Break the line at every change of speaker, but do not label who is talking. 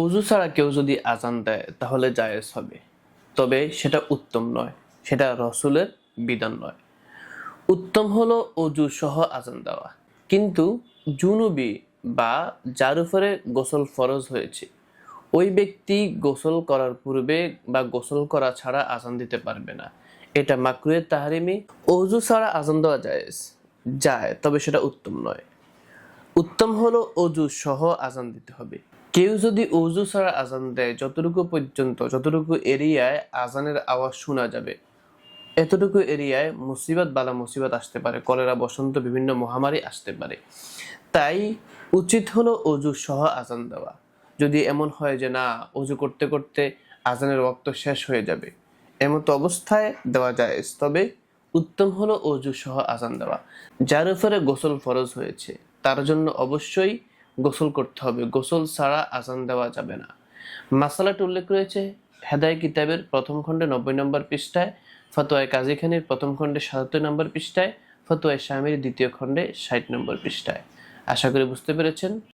অজু ছাড়া কেউ যদি আজান দেয়, তাহলে জায়েজ হবে। তবে সেটা উত্তম নয়, সেটা রসুলের বিধান নয়। উত্তম হলো অজু সহ আজান দেওয়া। কিন্তু জুনুবি বা যার উপরে গোসল ফরজ হয়েছে, ওই ব্যক্তি গোসল করার পূর্বে বা গোসল করা ছাড়া আজান দিতে পারবে না। এটা মাকরুয়ের তাহারিমি। অজু ছাড়া আজান দেওয়া জায়েজ, যায়, তবে সেটা উত্তম নয়। উত্তম হলো অজু সহ আজান দিতে হবে। কেউ যদি অজু ছাড়া আজান দেয়, যতটুকু পর্যন্ত, যতটুকু এরিয়ায় আজানের আওয়াজ শোনা যাবে, এতটুকু এরিয়ায় মুসিবত বালা মুসিবত আসতে পারে, কলেরা, বসন্ত, বিভিন্ন মহামারী আসতে পারে। তাই উচিত হলো অজু সহ আজান দেওয়া। যদি এমন হয় যে না অজু করতে করতে আজানের রক্ত শেষ হয়ে যাবে, এমতো অবস্থায় দেওয়া যায় তবে উত্তম হলো অজু সহ আজান দেওয়া। যার উপরে গোসল ফরজ হয়েছে, তার জন্য অবশ্যই গোসল করতে হবে। গোসল ছাড়া আজান দেওয়া যাবে না। মাসালাটি উল্লেখ রয়েছে হেদায় কিতাবের প্রথম খণ্ডে নব্বই নম্বর পৃষ্ঠায়, ফতোয়ায় কাজী খানের প্রথম খণ্ডে সাতাত্তর নম্বর পৃষ্ঠায়, ফতোয়ায় স্বামীর দ্বিতীয় খণ্ডে ষাট নম্বর পৃষ্ঠায়। আশা করি বুঝতে পেরেছেন।